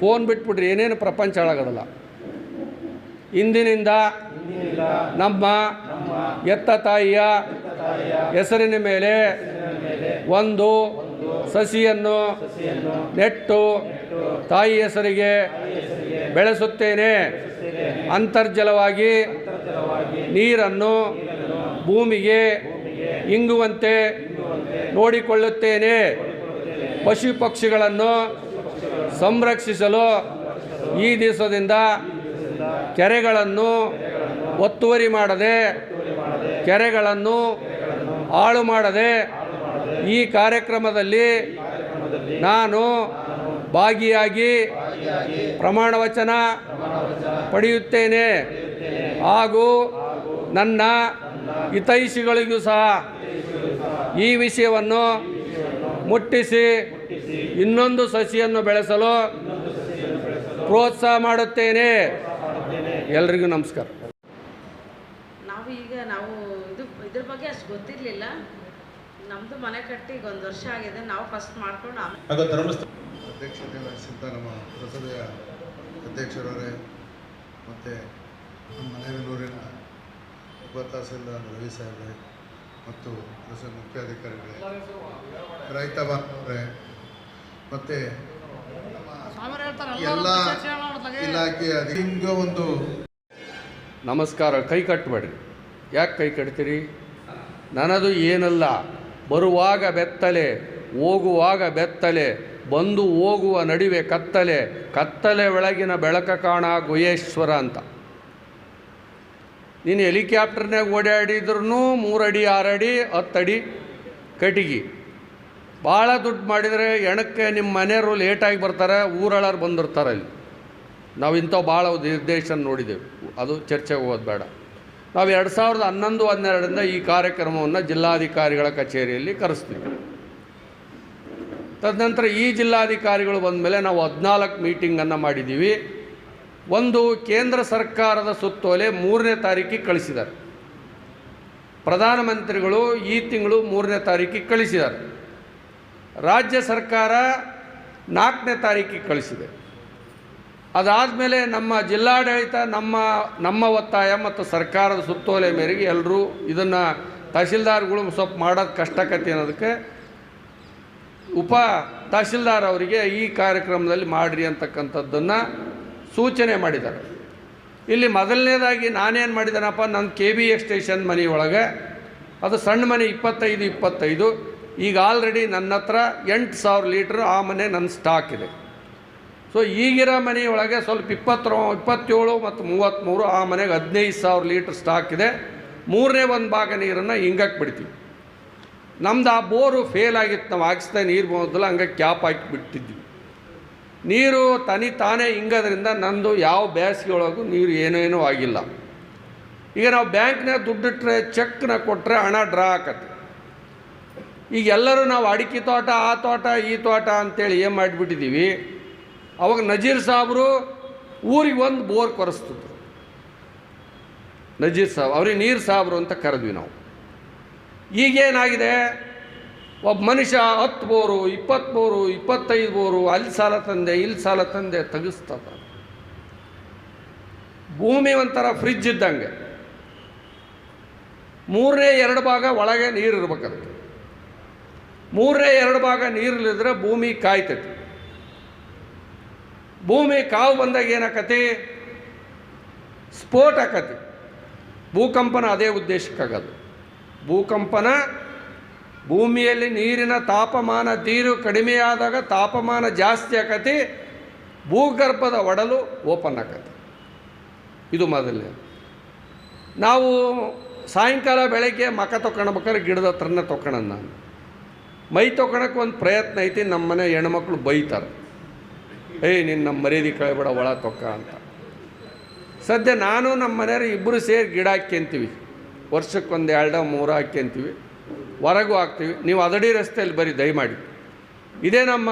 Phone ಬಿಟ್ಬಿಟ್ರೆ ಏನೇನು ಪ್ರಪಂಚ ಹಾಳಾಗೋದಲ್ಲ. ಇಂದಿನಿಂದ ನಮ್ಮ ಎತ್ತ ತಾಯಿಯ ಹೆಸರಿನ ಮೇಲೆ ಒಂದು ಸಸಿಯನ್ನು ನೆಟ್ಟು ತಾಯಿ ಹೆಸರಿಗೆ ಬೆಳೆಸುತ್ತೇನೆ. ಅಂತರ್ಜಲವಾಗಿ ನೀರನ್ನು ಭೂಮಿಗೆ ಇಂಗುವಂತೆ ನೋಡಿಕೊಳ್ಳುತ್ತೇನೆ. ಪಶು ಪಕ್ಷಿಗಳನ್ನು ಸಂರಕ್ಷಿಸಲು ಈ ದಿವಸದಿಂದ ಕೆರೆಗಳನ್ನು ಒತ್ತುವರಿ ಮಾಡದೆ, ಕೆರೆಗಳನ್ನು ಹಾಳು ಮಾಡದೆ ಈ ಕಾರ್ಯಕ್ರಮದಲ್ಲಿ ನಾನು ಭಾಗಿಯಾಗಿ ಪ್ರಮಾಣ ವಚನ ಪಡೆಯುತ್ತೇನೆ. ಹಾಗೂ ನನ್ನ ಹಿತೈಷಿಗಳಿಗೂ ಸಹ ಈ ವಿಷಯವನ್ನು ಮುಟ್ಟಿಸಿ ಇನ್ನೊಂದು ಸಸಿಯನ್ನು ಬೆಳೆಸಲು ಪ್ರೋತ್ಸಾಹ ಮಾಡುತ್ತೇನೆ. ಎಲ್ರಿಗೂ ನಮಸ್ಕಾರ. ನಾವು ಈಗ ನಾವು ಇದು ಇದ್ರ ಬಗ್ಗೆ ಅಷ್ಟು ಗೊತ್ತಿರಲಿಲ್ಲ. ನಮ್ಮದು ಮನೆ ಕಟ್ಟಿ ಈಗ ಒಂದು ವರ್ಷ ಆಗಿದೆ. ನಾವು ಫಸ್ಟ್ ಮಾಡ್ಕೊಂಡು ಅಧ್ಯಕ್ಷತೆ ವಹಿಸಿದ್ದ ನಮ್ಮ ಪುರಸಭೆಯ ಅಧ್ಯಕ್ಷರವರೇ ಮತ್ತು ನಮ್ಮ ಮನೆಯಲ್ಲೂರಿನ ಉಪ ತಹಸೀಲ್ದಾರ್ ರವಿ ಸಾಹೇಬ್ರೆ ಮತ್ತು ಮುಖ್ಯಾಧಿಕಾರಿಗಳೇ ರೈತ ಬಾಂಧವರೇ ಮತ್ತು ಎಲ್ಲ ಇಲಾಖೆಯ ಹಿಂಗೆ ಹಿಂಗ ಒಂದು ನಮಸ್ಕಾರ ಕೈ ಕಟ್ಟಬೇಡ್ರಿ ಯಾಕೆ ಕೈ ಕಟ್ತೀರಿ? ನನ್ನದು ಏನಲ್ಲ ಬರುವಾಗ ಬೆತ್ತಲೆ ಹೋಗುವಾಗ ಬೆತ್ತಲೆ ಬಂದು ಹೋಗುವ ನಡುವೆ ಕತ್ತಲೆ ಕತ್ತಲೆ ಒಳಗಿನ ಬೆಳಕ ಕಾಣ ಗುಹೇಶ್ವರ ಅಂತ. ನೀನು ಹೆಲಿಕಾಪ್ಟರ್ನಾಗ ಓಡಾಡಿದ್ರೂ ಅಡಿ ಹತ್ತು ಅಡಿ ಕಟಿಗಿ ಭಾಳ ದುಡ್ಡು ಮಾಡಿದರೆ ಎಣಕ್ಕೆ ನಿಮ್ಮ ಮನೆಯವರು ಲೇಟಾಗಿ ಬರ್ತಾರೆ ಊರಳರು ಬಂದಿರ್ತಾರೆ ಅಲ್ಲಿ. ನಾವು ಇಂಥವು ಭಾಳ ನಿರ್ದೇಶನ ನೋಡಿದ್ದೇವೆ ಅದು ಚರ್ಚೆಗೆ ಹೋಗೋದು ಬೇಡ. ನಾವು ಎರಡು ಸಾವಿರದ ಹನ್ನೊಂದು, ಹನ್ನೆರಡರಿಂದ ಈ ಕಾರ್ಯಕ್ರಮವನ್ನು ಜಿಲ್ಲಾಧಿಕಾರಿಗಳ ಕಚೇರಿಯಲ್ಲಿ ಕರೆಸ್ತೀವಿ. ತದನಂತರ ಈ ಜಿಲ್ಲಾಧಿಕಾರಿಗಳು ಬಂದ ಮೇಲೆ ನಾವು ಹದಿನಾಲ್ಕು ಮೀಟಿಂಗನ್ನು ಮಾಡಿದ್ದೀವಿ ಒಂದು ಕೇಂದ್ರ ಸರ್ಕಾರದ ಸುತ್ತೋಲೆ ಮೂರನೇ ತಾರೀಕಿಗೆ ಕಳಿಸಿದ್ದಾರೆ. ಪ್ರಧಾನಮಂತ್ರಿಗಳು ಈ ತಿಂಗಳು ಮೂರನೇ ತಾರೀಕಿಗೆ ಕಳಿಸಿದ್ದಾರೆ. ರಾಜ್ಯ ಸರ್ಕಾರ ನಾಲ್ಕನೇ ತಾರೀಕಿಗೆ ಕಳಿಸಿದೆ. ಅದಾದಮೇಲೆ ನಮ್ಮ ಜಿಲ್ಲಾಡಳಿತ, ನಮ್ಮ ನಮ್ಮ ಒತ್ತಾಯ ಮತ್ತು ಸರ್ಕಾರದ ಸುತ್ತೋಲೆ ಮೇರೆಗೆ ಎಲ್ಲರೂ ಇದನ್ನು ತಹಶೀಲ್ದಾರ್ಗಳು ಸ್ವಲ್ಪ ಮಾಡೋದು ಕಷ್ಟಕತೆ ಅನ್ನೋದಕ್ಕೆ ಉಪ ತಹಶೀಲ್ದಾರ್ ಅವರಿಗೆ ಈ ಕಾರ್ಯಕ್ರಮದಲ್ಲಿ ಮಾಡಿರಿ ಅಂತಕ್ಕಂಥದ್ದನ್ನು ಸೂಚನೆ ಮಾಡಿದ್ದಾರೆ. ಇಲ್ಲಿ ಮೊದಲನೇದಾಗಿ ನಾನೇನು ಮಾಡಿದ್ದೇನಪ್ಪ ನನ್ನ ಕೆ ಬಿ ಎಕ್ಸ್ಟೇಷನ್ ಮನೆ ಒಳಗೆ, ಅದು ಸಣ್ಣ ಮನೆ ಇಪ್ಪತ್ತೈದು ಇಪ್ಪತ್ತೈದು, ಈಗ ಆಲ್ರೆಡಿ ನನ್ನ ಹತ್ರ ಎಂಟು ಸಾವಿರ ಲೀಟ್ರ್ ಆ ಮನೆ ನನ್ನ ಸ್ಟಾಕ್ ಇದೆ. ಸೊ ಈಗಿರೋ ಮನೆಯೊಳಗೆ ಸ್ವಲ್ಪ ಇಪ್ಪತ್ತರ ಇಪ್ಪತ್ತೇಳು ಮತ್ತು ಮೂವತ್ತ್ಮೂರು ಆ ಮನೆಗೆ ಹದಿನೈದು ಸಾವಿರ ಲೀಟ್ರ್ ಸ್ಟಾಕ್ ಇದೆ. ಮೂರನೇ ಒಂದು ಭಾಗ ನೀರನ್ನು ಹಿಂಗಕ್ಕೆ ಬಿಡ್ತೀವಿ. ನಮ್ದು ಆ ಬೋರು ಫೇಲ್ ಆಗಿತ್ತು, ನಾವು ಹಾಕಿಸ್ತಾ ನೀರು ಬಂದಲ್ಲ ಹಂಗೆ ಕ್ಯಾಪ್ ಹಾಕಿ ಬಿಟ್ಟಿದ್ವಿ. ನೀರು ತನಿ ತಾನೇ ಹಿಂಗೋದ್ರಿಂದ ನಂದು ಯಾವ ಬೇಸಿಗೆ ಒಳಗೂ ನೀರು ಏನೇನೂ ಆಗಿಲ್ಲ. ಈಗ ನಾವು ಬ್ಯಾಂಕ್ನಾಗ ದುಡ್ಡಿಟ್ಟರೆ ಚೆಕ್ನ ಕೊಟ್ಟರೆ ಹಣ ಡ್ರಾ ಆಕತ್ತೆ. ಈಗ ಎಲ್ಲರೂ ನಾವು ಅಡಿಕೆ ತೋಟ, ಆ ತೋಟ, ಈ ತೋಟ ಅಂತೇಳಿ ಏನು ಮಾಡಿಬಿಟ್ಟಿದ್ದೀವಿ ಅವಾಗ ನಜೀರ್ ಸಾಬ್ರು ಊರಿಗೆ ಒಂದು ಬೋರ್ ಕೊರೆಸ್ತಿದ್ರು. ನಜೀರ್ ಸಾಬ್, ಅವ್ರಿಗೆ ನೀರು ಸಾಬ್ರು ಅಂತ ಕರೆದ್ವಿ ನಾವು. ಈಗೇನಾಗಿದೆ? ಒಬ್ಬ ಮನುಷ್ಯ ಹತ್ತು ಬೋರು ಇಪ್ಪತ್ತು ಬೋರು ಇಪ್ಪತ್ತೈದು ಬೋರು ಅಲ್ಲಿ ಸಾಲ ತಂದೆ, ಇಲ್ಲಿ ಸಾಲ ತಂದೆ ತೆಗಿಸ್ತದ ಭೂಮಿ ಒಂಥರ ಫ್ರಿಜ್ ಇದ್ದಂಗೆ. ಮೂರನೇ ಎರಡು ಭಾಗ ಒಳಗೆ ನೀರು ಇರ್ಬೇಕಂತ. ಮೂರನೇ ಎರಡು ಭಾಗ ನೀರಿಲ್ಲದ್ರೆ ಭೂಮಿ ಕಾಯ್ತೈತಿ. ಭೂಮಿ ಕಾವು ಬಂದಾಗ ಏನಾಕತಿ? ಸ್ಫೋಟ ಆಕತಿ. ಭೂಕಂಪನ ಅದೇ ಉದ್ದೇಶಕ್ಕಾಗದು. ಭೂಕಂಪನ ಭೂಮಿಯಲ್ಲಿ ನೀರಿನ ತಾಪಮಾನ ತೀರು ಕಡಿಮೆಯಾದಾಗ ತಾಪಮಾನ ಜಾಸ್ತಿ ಆಕತಿ, ಭೂಗರ್ಭದ ಒಡಲು ಓಪನ್ ಆಕತಿ. ಇದು ಮೊದಲನೇ. ನಾವು ಸಾಯಂಕಾಲ ಬೆಳಗ್ಗೆ ಮಕ ತೊಗೊಳ್ಬೇಕಾದ್ರೆ ಗಿಡದ ಹತ್ರನೇ ತೊಗೊಳೋಣ ನಾನು. ಮೈ ತೊಗೊಳಕ್ಕೆ ಒಂದು ಪ್ರಯತ್ನ ಐತಿ, ನಮ್ಮ ಮನೆ ಹೆಣ್ಮಕ್ಳು ಬೈತಾರೆ. ಏಯ್ ನಿನ್ನ ನಮ್ಮ ಮರ್ಯಾದಿ ಕಳೆಬೇಡ, ಒಳ ತೊಕ್ಕ ಅಂತ. ಸದ್ಯ ನಾನು ನಮ್ಮ ಮನೆಯವ್ರು ಇಬ್ಬರು ಸೇರಿ ಗಿಡ ಹಾಕ್ಯಂತೀವಿ ವರ್ಷಕ್ಕೊಂದು ಎರಡು, ಮೂರು ಹಾಕ್ಯಂತೀವಿ ಹೊರಗೂ ಹಾಕ್ತೀವಿ ನೀವು ಅದಡಿ ರಸ್ತೆಯಲ್ಲಿ ಬರೀ ದಯಮಾಡಿ. ಇದೇ ನಮ್ಮ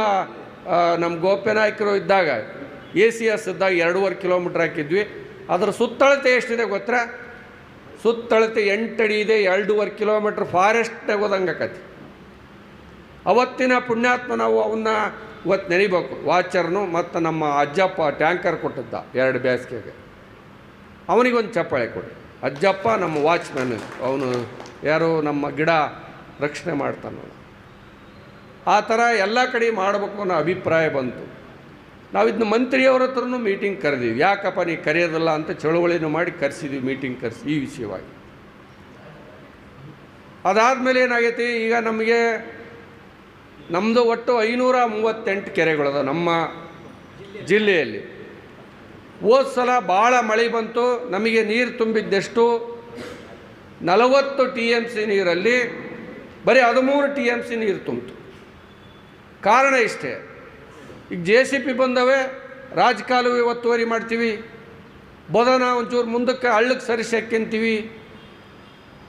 ನಮ್ಮ ಗೋಪ್ಯನಾಯಕರು ಇದ್ದಾಗ ಎ ಸಿ ಎಸ್ ಇದ್ದಾಗ ಎರಡೂವರೆ ಕಿಲೋಮೀಟ್ರ್ ಹಾಕಿದ್ವಿ. ಅದರ ಸುತ್ತಳತೆ ಎಷ್ಟಿದೆ ಗೊತ್ತಾ? ಸುತ್ತಳತೆ ಎಂಟಡಿ ಇದೆ, ಎರಡೂವರೆ ಕಿಲೋಮೀಟ್ರ್ ಫಾರೆಸ್ಟ್ನಾಗ ಹೋದಂಗೆ ಆಕತಿ. ಅವತ್ತಿನ ಪುಣ್ಯಾತ್ಮ ನಾವು ಅವನ್ನ ಇವತ್ತು ನೆನಿಬೇಕು ವಾಚರ್ನು ಮತ್ತು ನಮ್ಮ ಅಜ್ಜಪ್ಪ ಟ್ಯಾಂಕರ್ ಕೊಟ್ಟಿದ್ದ ಎರಡು ಬೇಸಿಗೆಗೆ. ಅವನಿಗೊಂದು ಚಪ್ಪಾಳೆ ಕೊಡಿ. ಅಜ್ಜಪ್ಪ ನಮ್ಮ ವಾಚ್ಮ್ಯಾನ್. ಅವನು ಯಾರು? ನಮ್ಮ ಗಿಡ ರಕ್ಷಣೆ ಮಾಡ್ತಾನೆ ಆ ಥರ ಎಲ್ಲ ಕಡೆ ಮಾಡಬೇಕು ಅನ್ನೋ ಅಭಿಪ್ರಾಯ ಬಂತು. ನಾವು ಇದನ್ನ ಮಂತ್ರಿಯವ್ರ ಹತ್ರನೂ ಮೀಟಿಂಗ್ ಕರೆದೀವಿ ಯಾಕಪ್ಪ ನೀ ಕರೆಯೋದಲ್ಲ ಅಂತ ಚಳುವಳಿನೂ ಮಾಡಿ ಕರೆಸಿದ್ವಿ ಮೀಟಿಂಗ್ ಕರೆಸಿ ಈ ವಿಷಯವಾಗಿ. ಅದಾದಮೇಲೆ ಏನಾಗೈತಿ? ಈಗ ನಮಗೆ ನಮ್ಮದು ಒಟ್ಟು ಐನೂರ ಮೂವತ್ತೆಂಟು ಕೆರೆಗಳದ ನಮ್ಮ ಜಿಲ್ಲೆಯಲ್ಲಿ ಹೋದ ಸಲ ಭಾಳ ಮಳೆ ಬಂತು. ನಮಗೆ ನೀರು ತುಂಬಿದ್ದೆಷ್ಟು? ನಲವತ್ತು ಟಿ ಎಂ ಸಿ ನೀರಲ್ಲಿ ಬರೀ ಹದಿಮೂರು ಟಿ ಎಂ ಸಿ ನೀರು ತುಂಬಿತು. ಕಾರಣ ಇಷ್ಟೇ. ಈಗ ಜೆ ಸಿ ಪಿ ಬಂದವೆ, ರಾಜಕಾಲುವೆ ಒತ್ತುವರಿ ಮಾಡ್ತೀವಿ, ಬದನ ಒಂಚೂರು ಮುಂದಕ್ಕೆ ಹಳ್ಳಕ್ಕೆ ಸರಿಸಕ್ಕಿಂತೀವಿ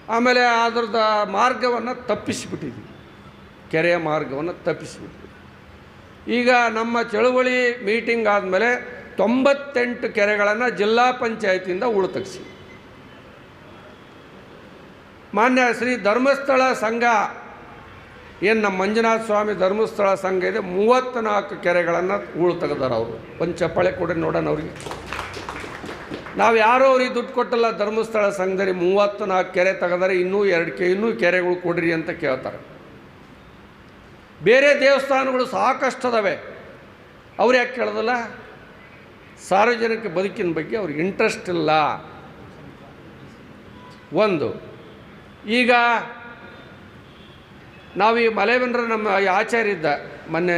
ಆಮೇಲೆ ಅದ್ರದ ಮಾರ್ಗವನ್ನು ತಪ್ಪಿಸಿಬಿಟ್ಟಿದ್ವಿ. ಕೆರೆಯ ಮಾರ್ಗವನ್ನು ತಪ್ಪಿಸಿಬಿಟ್ಟಿದ್ವಿ. ಈಗ ನಮ್ಮ ಚಳುವಳಿ ಮೀಟಿಂಗ್ ಆದಮೇಲೆ ತೊಂಬತ್ತೆಂಟು ಕೆರೆಗಳನ್ನು ಜಿಲ್ಲಾ ಪಂಚಾಯತಿಯಿಂದ ಉಳು ಮಾನ್ಯ ಶ್ರೀ ಧರ್ಮಸ್ಥಳ ಸಂಘ. ಏನು ನಮ್ಮ ಮಂಜುನಾಥ ಸ್ವಾಮಿ ಧರ್ಮಸ್ಥಳ ಸಂಘ ಇದೆ ಮೂವತ್ತ್ನಾಲ್ಕು ಕೆರೆಗಳನ್ನು ಹೂಳು ತೆಗೆದಾರ ಅವರು. ಒಂದು ಚಪ್ಪಾಳೆ ಕೊಡ್ರಿ ನೋಡೋಣ ಅವ್ರಿಗೆ. ನಾವು ಯಾರೋ ಅವ್ರಿಗೆ ದುಡ್ಡು ಕೊಟ್ಟಲ್ಲ ಧರ್ಮಸ್ಥಳ ಸಂಘದಲ್ಲಿ ಮೂವತ್ತ್ನಾಲ್ಕು ಕೆರೆ ತೆಗೆದರೆ, ಇನ್ನೂ ಎರಡು ಕೆ, ಇನ್ನೂ ಕೆರೆಗಳು ಕೊಡ್ರಿ ಅಂತ ಕೇಳ್ತಾರೆ. ಬೇರೆ ದೇವಸ್ಥಾನಗಳು ಸಾಕಷ್ಟು ಅದಾವೆ ಅವ್ರು ಯಾಕೆ ಕೇಳೋದಲ್ಲ? ಸಾರ್ವಜನಿಕ ಬದುಕಿನ ಬಗ್ಗೆ ಅವ್ರಿಗೆ ಇಂಟ್ರೆಸ್ಟ್ ಇಲ್ಲ. ಒಂದು ಈಗ ನಾವು ಈ ಮಲೆಬೆನ್ನರ ನಮ್ಮ ಆಚಾರ್ಯ ಇದ್ದ, ಮೊನ್ನೆ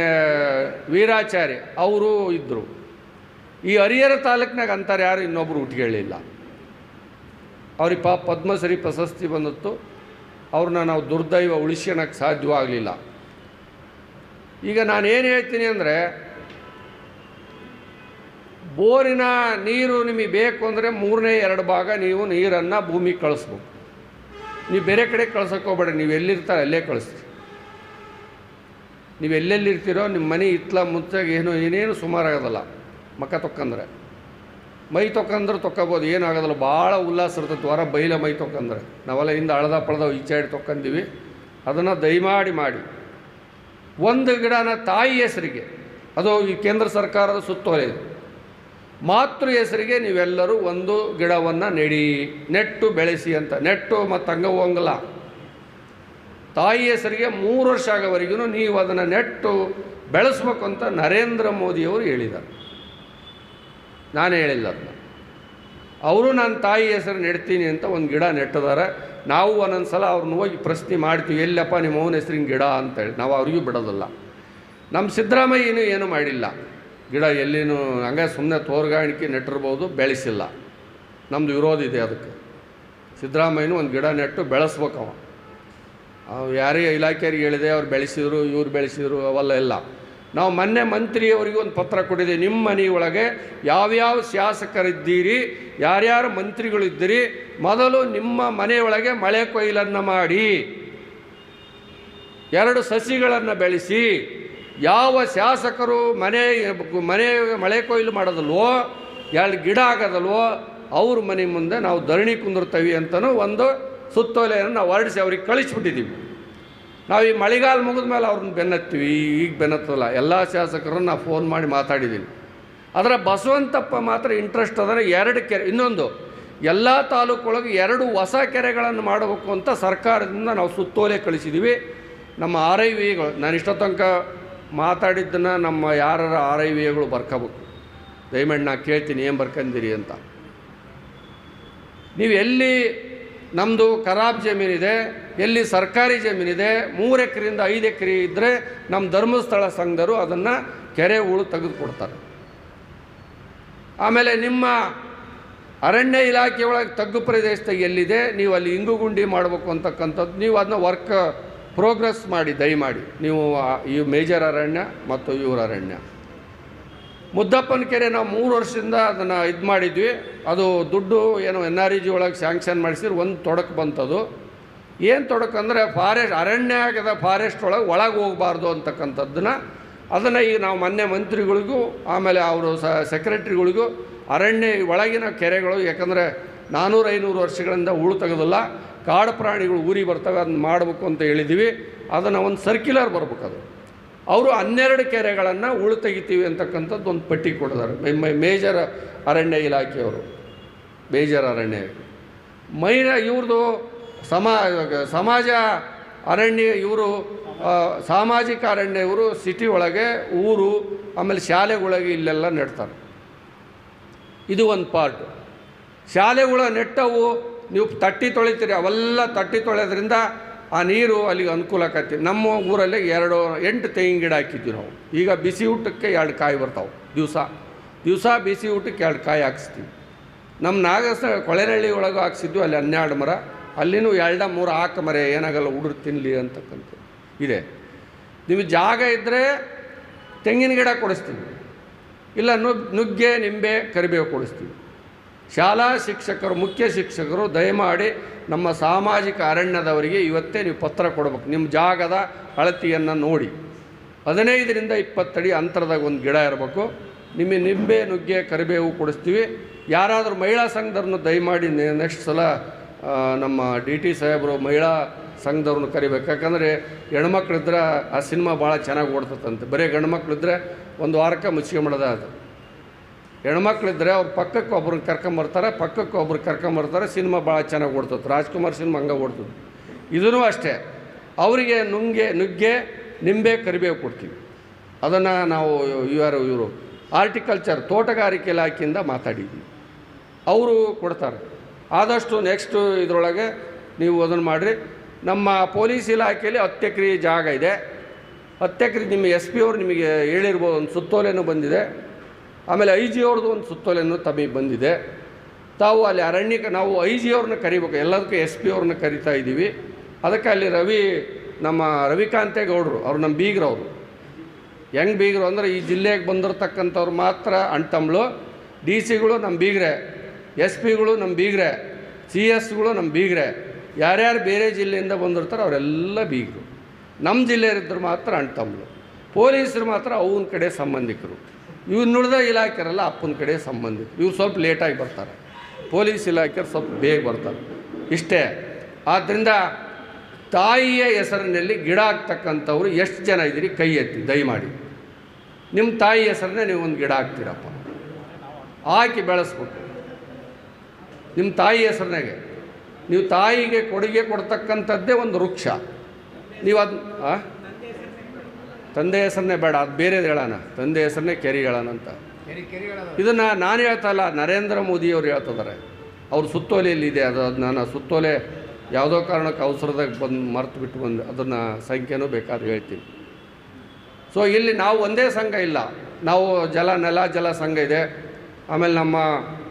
ವೀರಾಚಾರ್ಯ, ಅವರು ಇದ್ದರು ಈ ಹರಿಹರ ತಾಲೂಕಿನಾಗ ಅಂತಾರೆ ಯಾರು ಇನ್ನೊಬ್ಬರು ಹುಟ್ಟಿಗಳಿಲ್ಲ ಅವ್ರಿಗೆ ಪಾಪ ಪದ್ಮಶ್ರೀ ಪ್ರಶಸ್ತಿ ಬಂದಿತ್ತು. ಅವ್ರನ್ನ ನಾವು ದುರ್ದೈವ ಉಳಿಸ್ಕೊಳಕ್ಕೆ ಸಾಧ್ಯವಾಗಲಿಲ್ಲ. ಈಗ ನಾನು ಏನು ಹೇಳ್ತೀನಿ ಅಂದರೆ, ಬೋರಿನ ನೀರು ನಿಮಗೆ ಬೇಕು ಅಂದರೆ ಮೂರನೇ ಎರಡು ಭಾಗ ನೀವು ನೀರನ್ನು ಭೂಮಿಗೆ ಕಳಿಸ್ಬೇಕು. ನೀವು ಬೇರೆ ಕಡೆ ಕಳ್ಸೋಕೆ ಹೋಗ್ಬೇಡ, ನೀವು ಎಲ್ಲಿರ್ತಾರೆ ಅಲ್ಲೇ ಕಳಿಸ್ತೀವಿ ನೀವು ಎಲ್ಲೆಲ್ಲಿರ್ತೀರೋ, ನಿಮ್ಮ ಮನೆ ಇತ್ತಲ ಮುಚ್ಚಾಗ ಏನೋ, ಏನೇನು ಸುಮಾರಾಗೋದಲ್ಲ ಮಕ್ಕ ತೊಕ್ಕಂದ್ರೆ. ಮೈ ತೊಕ್ಕಂದ್ರೆ ತೊಕ್ಕೋಬೋದು ಏನಾಗೋದಿಲ್ಲ ಭಾಳ ಉಲ್ಲಾಸ ಇರ್ತೈತೆ ಹೊರ ಬೈಲ ಮೈ ತೊಕ್ಕಂದ್ರೆ. ನಾವೆಲ್ಲ ಹಿಂದೆ ಅಳದ ಪಳದ ಈಚಾಡಿ ತೊಕ್ಕಂದೀವಿ. ಅದನ್ನು ದಯಮಾಡಿ ಮಾಡಿ. ಒಂದು ಗಿಡನ ತಾಯಿ ಹೆಸರಿಗೆ, ಅದು ಈ ಕೇಂದ್ರ ಸರ್ಕಾರದ ಸುತ್ತೋಲೆ ಮಾತೃ ಹೆಸರಿಗೆ ನೀವೆಲ್ಲರೂ ಒಂದು ಗಿಡವನ್ನು ನೆಡಿ, ನೆಟ್ಟು ಬೆಳೆಸಿ ಅಂತ. ನೆಟ್ಟು ಮತ್ತು ಹಂಗ ಹೋಗಲ್ಲ ತಾಯಿ ಹೆಸರಿಗೆ ಮೂರು ವರ್ಷ ಆಗೋವರೆಗೂ ನೀವು ಅದನ್ನು ನೆಟ್ಟು ಬೆಳೆಸ್ಬೇಕು ಅಂತ ನರೇಂದ್ರ ಮೋದಿಯವರು ಹೇಳಿದ್ದಾರೆ. ನಾನು ಹೇಳಿಲ್ಲ ಅದನ್ನ. ಅವರು ನನ್ನ ತಾಯಿ ಹೆಸರು ನೆಡ್ತೀನಿ ಅಂತ ಒಂದು ಗಿಡ ನೆಟ್ಟಿದ್ದಾರೆ. ನಾವು ಒಂದೊಂದು ಸಲ ಅವ್ರನ್ನ ಹೋಗಿ ಪ್ರಶ್ನೆ ಮಾಡ್ತೀವಿ ಎಲ್ಲಪ್ಪ ನಿಮ್ಮ ಅವನ ಹೆಸರಿನ ಗಿಡ ಅಂತೇಳಿ ನಾವು ಅವ್ರಿಗೂ ಬಿಡೋದಿಲ್ಲ. ನಮ್ಮ ಸಿದ್ದರಾಮಯ್ಯನೂ ಏನೂ ಮಾಡಿಲ್ಲ. ಗಿಡ ಎಲ್ಲಿನೂ ಹಂಗೆ ಸುಮ್ಮನೆ ತೋರ್ಗಾಣಿಕೆ ನೆಟ್ಟಿರ್ಬೋದು, ಬೆಳೆಸಿಲ್ಲ. ನಮ್ಮದು ವಿರೋಧ ಇದೆ ಅದಕ್ಕೆ. ಸಿದ್ದರಾಮಯ್ಯನೂ ಒಂದು ಗಿಡ ನೆಟ್ಟು ಬೆಳೆಸ್ಬೇಕು ಅವ. ಯಾರೇ ಇಲಾಖೆಯವ್ರಿಗೆ ಹೇಳಿದೆ, ಅವ್ರು ಬೆಳೆಸಿದ್ರು, ಇವ್ರು ಬೆಳೆಸಿದ್ರು, ಅವೆಲ್ಲ ಇಲ್ಲ. ನಾವು ಮೊನ್ನೆ ಮಂತ್ರಿಯವರಿಗೆ ಒಂದು ಪತ್ರ ಕೊಟ್ಟಿದ್ದೀವಿ ನಿಮ್ಮ ಮನೆಯೊಳಗೆ ಯಾವ್ಯಾವ ಶಾಸಕರಿದ್ದೀರಿ, ಯಾರ್ಯಾರು ಮಂತ್ರಿಗಳಿದ್ದೀರಿ, ಮೊದಲು ನಿಮ್ಮ ಮನೆಯೊಳಗೆ ಮಳೆ ಕೊಯ್ಲನ್ನು ಮಾಡಿ. ಎರಡು ಸಸಿಗಳನ್ನು ಬೆಳೆಸಿ. ಯಾವ ಶಾಸಕರು ಮನೆ ಮನೆ ಮಳೆ ಕೊಯ್ಲು ಮಾಡೋದಲ್ವೋ, ಎರಡು ಗಿಡ ಆಗೋದಲ್ವೋ, ಅವ್ರ ಮನೆ ಮುಂದೆ ನಾವು ಧರಣಿ ಕುಂದಿರ್ತೀವಿ ಅಂತಲೂ ಒಂದು ಸುತ್ತೋಲೆಯನ್ನು ನಾವು ಹೊರಡಿಸಿ ಅವ್ರಿಗೆ ಕಳಿಸ್ಬಿಟ್ಟಿದ್ದೀವಿ. ನಾವು ಈ ಮಳೆಗಾಲ ಮುಗಿದ ಮೇಲೆ ಅವ್ರನ್ನ ಬೆನ್ನತ್ತೀವಿ, ಈಗ ಬೆನ್ನತ್ತಲ್ಲ, ಎಲ್ಲ ಶಾಸಕರನ್ನು ನಾವು ಫೋನ್ ಮಾಡಿ ಮಾತಾಡಿದ್ದೀನಿ. ಆದರೆ ಬಸವಂತಪ್ಪ ಮಾತ್ರ ಇಂಟ್ರೆಸ್ಟ್ ಅದರ ಎರಡು ಕೆರೆ, ಇನ್ನೊಂದು, ಎಲ್ಲ ತಾಲೂಕೊಳಗೆ ಎರಡು ಹೊಸ ಕೆರೆಗಳನ್ನು ಮಾಡಬೇಕು ಅಂತ ಸರ್ಕಾರದಿಂದ ನಾವು ಸುತ್ತೋಲೆ ಕಳಿಸಿದ್ದೀವಿ. ನಮ್ಮ ಆರ್ ಐ ವಿಗಳು ನಾನು ಇಷ್ಟೋ ಮಾತಾಡಿದ್ದನ್ನು ನಮ್ಮ ಯಾರ ಆರ್ ಐ ವಿಗಳು ಬರ್ಕೋಬೇಕು. ದಯಮಾಡಿ ನಾ ಕೇಳ್ತೀನಿ ಏನು ಬರ್ಕಂದಿರಿ ಅಂತ. ನೀವು ಎಲ್ಲಿ ನಮ್ಮದು ಖರಾಬ್ ಜಮೀನಿದೆ ಎಲ್ಲಿ ಸರ್ಕಾರಿ ಜಮೀನಿದೆ ಮೂರು ಎಕರೆಯಿಂದ ಐದು ಎಕರೆ ಇದ್ದರೆ ನಮ್ಮ ಧರ್ಮಸ್ಥಳ ಸಂಘದರು ಅದನ್ನು ಕೆರೆ ಉಳು ತೆಗೆದುಕೊಡ್ತಾರೆ. ಆಮೇಲೆ ನಿಮ್ಮ ಅರಣ್ಯ ಇಲಾಖೆಯೊಳಗೆ ತಗ್ಗು ಪ್ರದೇಶದಾಗ ಎಲ್ಲಿದೆ, ನೀವು ಅಲ್ಲಿ ಇಂಗುಗುಂಡಿ ಮಾಡಬೇಕು ಅಂತಕ್ಕಂಥದ್ದು, ನೀವು ಅದನ್ನ ವರ್ಕ್ ಪ್ರೋಗ್ರೆಸ್ ಮಾಡಿ, ದಯಮಾಡಿ. ನೀವು ಈ ಮೇಜರ್ ಅರಣ್ಯ ಮತ್ತು ಇವರ ಅರಣ್ಯ. ಮುದ್ದಪ್ಪನ ಕೆರೆ ನಾವು ಮೂರು ವರ್ಷದಿಂದ ಅದನ್ನು ಇದು ಮಾಡಿದ್ವಿ. ಅದು ದುಡ್ಡು ಏನು ಎನ್ ಆರ್ ಇ ಜಿ ಒಳಗೆ ಸ್ಯಾಂಕ್ಷನ್ ಮಾಡಿಸಿದ್ರೆ, ಒಂದು ತೊಡಕು ಬಂತದು. ಏನು ತೊಡಕು ಅಂದರೆ ಫಾರೆಸ್ಟ್ ಅರಣ್ಯ ಆಗದ ಫಾರೆಸ್ಟ್ ಒಳಗೆ ಒಳಗೆ ಹೋಗಬಾರ್ದು ಅಂತಕ್ಕಂಥದ್ದನ್ನ ಅದನ್ನು ಈಗ ನಾವು ಮೊನ್ನೆ ಮಂತ್ರಿಗಳಿಗೂ, ಆಮೇಲೆ ಅವರು ಸೆಕ್ರೆಟ್ರಿಗಳಿಗೂ ಅರಣ್ಯ ಒಳಗಿನ ಕೆರೆಗಳು, ಯಾಕಂದರೆ ನಾನ್ನೂರು ಐನೂರು ವರ್ಷಗಳಿಂದ ಉಳು ತೆಗೆದಲ್ಲ, ಕಾಡು ಪ್ರಾಣಿಗಳು ಊರಿಗೆ ಬರ್ತವೆ, ಅದನ್ನ ಮಾಡಬೇಕು ಅಂತ ಹೇಳಿದ್ದೀವಿ ಅದನ್ನು ಒಂದು ಸರ್ಕ್ಯುಲರ್ ಬರ್ಬೇಕು ಅದು ಅವರು ಹನ್ನೆರಡು ಕೆರೆಗಳನ್ನು ಉಳು ತೆಗಿತೀವಿ ಅಂತಕ್ಕಂಥದ್ದು ಒಂದು ಪಟ್ಟಿ ಮೇ- ಮೇಜರ್ ಅರಣ್ಯ ಇಲಾಖೆಯವರು. ಮೇಜರ್ ಅರಣ್ಯ. ಮೈನ ಇವ್ರದ್ದು ಸಮಾ ಸಮಾಜ ಅರಣ್ಯ ಇವರು ಸಾಮಾಜಿಕ ಅರಣ್ಯ ಇವರು ಸಿಟಿ ಒಳಗೆ, ಊರು, ಆಮೇಲೆ ಶಾಲೆಗಳಿಗೆ ಇಲ್ಲೆಲ್ಲ ನೆಡ್ತಾರೆ. ಇದು ಒಂದು ಪಾರ್ಟ್ ಶಾಲೆಗಳ ನೆಟ್ಟವು ನೀವು ತಟ್ಟಿ ತೊಳಿತೀರಿ, ಅವೆಲ್ಲ ತಟ್ಟಿ ತೊಳೆಯೋದ್ರಿಂದ ಆ ನೀರು ಅಲ್ಲಿಗೆ ಅನುಕೂಲ ಆಕತಿ. ನಮ್ಮ ಊರಲ್ಲಿ ಎರಡು, ಎಂಟು ತೆಂಗಿನ ಗಿಡ ಹಾಕಿದ್ವಿ ನಾವು. ಈಗ ಬಿಸಿ ಊಟಕ್ಕೆ ಎರಡು ಕಾಯಿ ಬರ್ತಾವೆ ದಿವಸ. ದಿವಸ ಬಿಸಿ ಊಟಕ್ಕೆ ಎರಡು ಕಾಯಿ ಹಾಕಿಸ್ತೀವಿ. ನಮ್ಮ ನಾಗಸ ಕೊಳೆನಹಳ್ಳಿ ಒಳಗೆ ಹಾಕ್ಸಿದ್ವಿ, ಅಲ್ಲಿ ಹನ್ನೆರಡು ಮರ. ಅಲ್ಲಿನೂ ಎರಡ ಮೂರು ಹಾಕ ಮರ, ಏನಾಗಲ್ಲ ಹುಡುಗ್ರು ತಿನ್ನಲಿ ಅಂತಕ್ಕಂಥ ಇದೆ. ನಿಮಗೆ ಜಾಗ ಇದ್ದರೆ ತೆಂಗಿನ ಗಿಡ ಕೊಡಿಸ್ತೀವಿ. ಇಲ್ಲ ನುಗ್, ನುಗ್ಗೆ, ನಿಂಬೆ, ಕರಿಬೇವು ಕೊಡಿಸ್ತೀವಿ. ಶಾಲಾ ಶಿಕ್ಷಕರು, ಮುಖ್ಯ ಶಿಕ್ಷಕರು ದಯಮಾಡಿ ನಮ್ಮ ಸಾಮಾಜಿಕ ಅರಣ್ಯದವರಿಗೆ ಇವತ್ತೇ ನೀವು ಪತ್ರ ಕೊಡಬೇಕು. ನಿಮ್ಮ ಜಾಗದ ಅಳತಿಯನ್ನು ನೋಡಿ. ಹದಿನೈದರಿಂದ ಇಪ್ಪತ್ತಡಿ ಅಂತರದಾಗ ಒಂದು ಗಿಡ ಇರಬೇಕು. ನಿಮಗೆ ನಿಂಬೆ, ನುಗ್ಗೆ, ಕರಿಬೇವು ಕೊಡಿಸ್ತೀವಿ. ಯಾರಾದರೂ ಮಹಿಳಾ ಸಂಘದವ್ರನ್ನ ದಯಮಾಡಿ ನೆಕ್ಸ್ಟ್ ಸಲ ನಮ್ಮ ಡಿ ಟಿ ಸಾಹೇಬರು ಮಹಿಳಾ ಸಂಘದವ್ರನ್ನ ಕರಿಬೇಕು. ಯಾಕಂದರೆ ಹೆಣ್ಮಕ್ಳಿದ್ರೆ ಆ ಸಿನಿಮಾ ಭಾಳ ಚೆನ್ನಾಗಿ ಓಡ್ತದಂತೆ. ಬರೀ ಗಂಡು ಮಕ್ಳಿದ್ರೆ ಒಂದು ವಾರಕ್ಕೆ ಮುಚ್ಕೊಂಬಿಡೋದ ಅದು. ಹೆಣ್ಮಕ್ಳಿದ್ರೆ ಅವ್ರ ಪಕ್ಕಕ್ಕೆ ಒಬ್ರನ್ನ ಕರ್ಕೊಂಬರ್ತಾರೆ ಪಕ್ಕಕ್ಕೆ ಒಬ್ರು ಕರ್ಕೊಂಬರ್ತಾರೆ ಸಿನಿಮಾ ಭಾಳ ಚೆನ್ನಾಗಿ ಓಡ್ತದೆ ರಾಜ್ಕುಮಾರ್ ಸಿನಿಮಾ ಹಂಗೆ ಓಡ್ತದೆ ಇದೂ ಅಷ್ಟೇ. ಅವರಿಗೆ ನುಂಗೆ, ನುಗ್ಗೆ, ನಿಂಬೆ, ಕರಿಬೇವು ಕೊಡ್ತೀವಿ. ಅದನ್ನು ನಾವು ಯಾರು ಇವರು ಆರ್ಟಿಕಲ್ಚರ್ ತೋಟಗಾರಿಕೆ ಇಲಾಖೆಯಿಂದ ಮಾತಾಡಿದ್ವಿ ಅವರು ಕೊಡ್ತಾರೆ. ಆದಷ್ಟು ನೆಕ್ಸ್ಟು ಇದರೊಳಗೆ ನೀವು ಅದನ್ನು ಮಾಡಿರಿ. ನಮ್ಮ ಪೊಲೀಸ್ ಇಲಾಖೆಯಲ್ಲಿ ಹತ್ತು ಎಕರೆ ಜಾಗ ಇದೆ. ಹತ್ತು ಎಕರೆ ನಿಮ್ಮ ಎಸ್ ಪಿ ಅವರು ನಿಮಗೆ ಹೇಳಿರ್ಬೋದು, ಒಂದು ಸುತ್ತೋಲೆನೂ ಬಂದಿದೆ. ಆಮೇಲೆ ಐ ಜಿ ಅವ್ರದ್ದು ಒಂದು ಸುತ್ತೋಲೆಯನ್ನು ತಮಗೆ ಬಂದಿದೆ. ತಾವು ಅಲ್ಲಿ ಅರಣ್ಯಕ್ಕೆ ನಾವು ಐ ಜಿ ಅವ್ರನ್ನ ಕರಿಬೇಕು, ಎಲ್ಲದಕ್ಕೂ ಎಸ್ ಪಿ ಅವ್ರನ್ನ ಕರಿತಾ ಇದ್ದೀವಿ. ಅದಕ್ಕೆ ಅಲ್ಲಿ ರವಿ, ನಮ್ಮ ರವಿಕಾಂತೇಗೌಡರು ಅವ್ರು ನಮ್ಮ ಬೀಗರು ಅವರು. ಹೆಂಗೆ ಬೀಗರು ಅಂದರೆ ಈ ಜಿಲ್ಲೆಗೆ ಬಂದಿರತಕ್ಕಂಥವ್ರು ಮಾತ್ರ ಅಣ್ತಮ್ಳು, ಡಿ ಸಿಗಳು ನಮ್ಮ ಬೀಗ್ರೆ ಎಸ್ ಪಿಗಳು ನಮ್ಮ ಬೀಗ್ರೆ, ಸಿ ಎಸ್ಗಳು ನಮ್ಮ ಬೀಗ್ರೆ. ಯಾರ್ಯಾರು ಬೇರೆ ಜಿಲ್ಲೆಯಿಂದ ಬಂದಿರ್ತಾರೋ ಅವರೆಲ್ಲ ಬೀಗರು. ನಮ್ಮ ಜಿಲ್ಲೆಯರಿದ್ದರು ಮಾತ್ರ ಅಣ್ತಮ್ಳು. ಪೊಲೀಸರು ಮಾತ್ರ ಅವನ ಕಡೆ ಸಂಬಂಧಿಕರು. ಇವ್ನುಳಿದ ಇಲಾಖೆಯರೆಲ್ಲ ಅಪ್ಪನ ಕಡೆ ಸಂಬಂಧಿತ ಇವ್ರು ಸ್ವಲ್ಪ ಲೇಟಾಗಿ ಬರ್ತಾರೆ. ಪೊಲೀಸ್ ಇಲಾಖೆಯರು ಸ್ವಲ್ಪ ಬೇಗ ಬರ್ತಾರೆ. ಇಷ್ಟೇ. ಆದ್ದರಿಂದ ತಾಯಿಯ ಹೆಸರಿನಲ್ಲಿ ಗಿಡ ಹಾಕ್ತಕ್ಕಂಥವ್ರು ಎಷ್ಟು ಜನ ಇದ್ದೀರಿ? ಕೈ ಎತ್ತಿ, ದಯಮಾಡಿ. ನಿಮ್ಮ ತಾಯಿ ಹೆಸರನ್ನೇ ನೀವು ಒಂದು ಗಿಡ ಹಾಕ್ತೀರಪ್ಪ. ಹಾಕಿ ಬೆಳೆಸ್ಬೇಕು. ನಿಮ್ಮ ತಾಯಿ ಹೆಸರಿನಾಗೆ. ನೀವು ತಾಯಿಗೆ ಕೊಡುಗೆ ಕೊಡ್ತಕ್ಕಂಥದ್ದೇ ಒಂದು ವೃಕ್ಷ. ನೀವು ಅದು, ಆ? ತಂದೆ ಹೆಸರನ್ನೇ ಬೇಡ ಅದು ಬೇರೆದು ಹೇಳೋಣ. ತಂದೆ ಹೆಸರನ್ನೇ ಕೆರಿ ಹೇಳೋಣ ಅಂತ ಇದನ್ನು ನಾನು ಹೇಳ್ತಲ್ಲ ನರೇಂದ್ರ ಮೋದಿಯವರು ಹೇಳ್ತಿದ್ದಾರೆ. ಅವ್ರ ಸುತ್ತೋಲೆಯಲ್ಲಿ ಇದೆ ಅದು ಅದು ನಾನು ಸುತ್ತೋಲೆ ಯಾವುದೋ ಕಾರಣಕ್ಕೆ ಅವಸರದಾಗ ಬಂದು ಮರ್ತು ಬಿಟ್ಟು ಬಂದು ಅದನ್ನು ಸಂಖ್ಯೆನೂ ಬೇಕಾದ್ರೆ ಹೇಳ್ತೀನಿ. ಸೊ ಇಲ್ಲಿ ನಾವು ಒಂದೇ ಸಂಘ ಇಲ್ಲ. ನಾವು ಜಲ ನೆಲ ಜಲ ಸಂಘ ಇದೆ. ಆಮೇಲೆ ನಮ್ಮ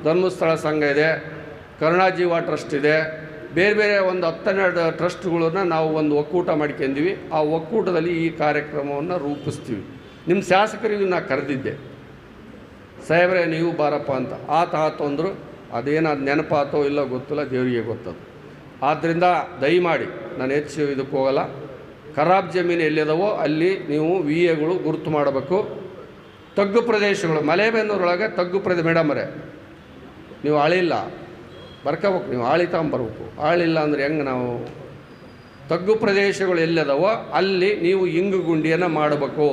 ಧರ್ಮಸ್ಥಳ ಸಂಘ ಇದೆ. ಕರುಣಾಜೀವ ಟ್ರಸ್ಟ್ ಇದೆ. ಬೇರೆ ಬೇರೆ ಒಂದು ಹತ್ತೆರಡು ಟ್ರಸ್ಟ್ಗಳನ್ನ ನಾವು ಒಂದು ಒಕ್ಕೂಟ ಮಾಡ್ಕೊಂಡಿವಿ. ಆ ಒಕ್ಕೂಟದಲ್ಲಿ ಈ ಕಾರ್ಯಕ್ರಮವನ್ನು ರೂಪಿಸ್ತೀವಿ. ನಿಮ್ಮ ಶಾಸಕರಿಗೂ ನಾನು ಕರೆದಿದ್ದೆ. ಸಾಹೇಬ್ರೆ, ನೀವು ಬಾರಪ್ಪ ಅಂತ. ಆತ ಅದೇನು ಅದು ನೆನಪಾತೋ ಇಲ್ಲ ಗೊತ್ತಿಲ್ಲ, ದೇವರಿಗೆ ಗೊತ್ತದು. ಆದ್ದರಿಂದ ದಯಮಾಡಿ, ನಾನು ಹೆಚ್ಚು ಇದಕ್ಕೆ ಹೋಗಲ್ಲ. ಖರಾಬ್ ಜಮೀನು ಎಲ್ಲಿದಾವೋ ಅಲ್ಲಿ ನೀವು ವಿ ಎಗಳು ಗುರುತು ಮಾಡಬೇಕು. ತಗ್ಗು ಪ್ರದೇಶಗಳು, ಮಲೆಬೆನ್ನೂರೊಳಗೆ ತಗ್ಗು ಪ್ರದೇಶ, ಮೇಡಮರೇ. ನೀವು ಆಳಿಲ್ಲ ಬರ್ಕೋಬೇಕು, ನೀವು ಆಳಿ ತಗೊಂಬರ್ಬೇಕು. ಆಳಿಲ್ಲ ಅಂದ್ರೆ ಹೆಂಗೆ ನಾವು? ತಗ್ಗು ಪ್ರದೇಶಗಳು ಎಲ್ಲದವೋ ಅಲ್ಲಿ ನೀವು ಇಂಗು ಗುಂಡಿಯನ್ನು ಮಾಡಬೇಕು.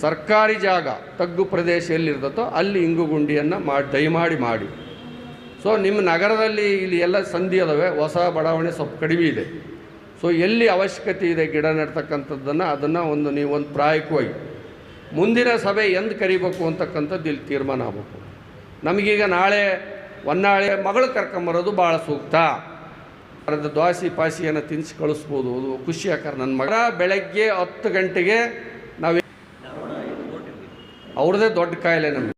ಸರ್ಕಾರಿ ಜಾಗ ತಗ್ಗು ಪ್ರದೇಶ ಎಲ್ಲಿರ್ತದೋ ಅಲ್ಲಿ ಇಂಗು ಗುಂಡಿಯನ್ನು ಮಾಡಿ, ದಯಮಾಡಿ ಮಾಡಿ. ಸೊ ನಿಮ್ಮ ನಗರದಲ್ಲಿ ಇಲ್ಲಿ ಎಲ್ಲ ಸಂಧಿ ಅದಾವೆ, ಹೊಸ ಬಡಾವಣೆ ಸ್ವಲ್ಪ ಕಡಿಮೆ ಇದೆ. ಸೊ ಎಲ್ಲಿ ಅವಶ್ಯಕತೆ ಇದೆ ಗಿಡ ನೆಡ್ತಕ್ಕಂಥದ್ದನ್ನು ಅದನ್ನು ಒಂದು ನೀವು ಒಂದು ಪ್ರಾಯಕವಾಗಿ. ಮುಂದಿನ ಸಭೆ ಎಂದು ಕರಿಬೇಕು ಅಂತಕ್ಕಂಥದ್ದು ಇಲ್ಲಿ ತೀರ್ಮಾನ ಆಗಬೇಕು. ನಮಗೀಗ ನಾಳೆ ಹೊನ್ನಾಳೆ ಮಗಳು ಕರ್ಕೊಂಬರೋದು ಭಾಳ ಸೂಕ್ತ. ಅದರ ದ್ವಾಸಿ ಪಾಸಿಯನ್ನು ತಿನ್ಸಿ ಕಳಿಸ್ಬೋದು. ಅದು ಖುಷಿ ಆಕಾರ ನನ್ನ ಮಗ. ಬೆಳಗ್ಗೆ ಹತ್ತು ಗಂಟೆಗೆ ನಾವು ಅವ್ರದ್ದೇ ದೊಡ್ಡ ಕಾಯಿಲೆ ನಮಗೆ.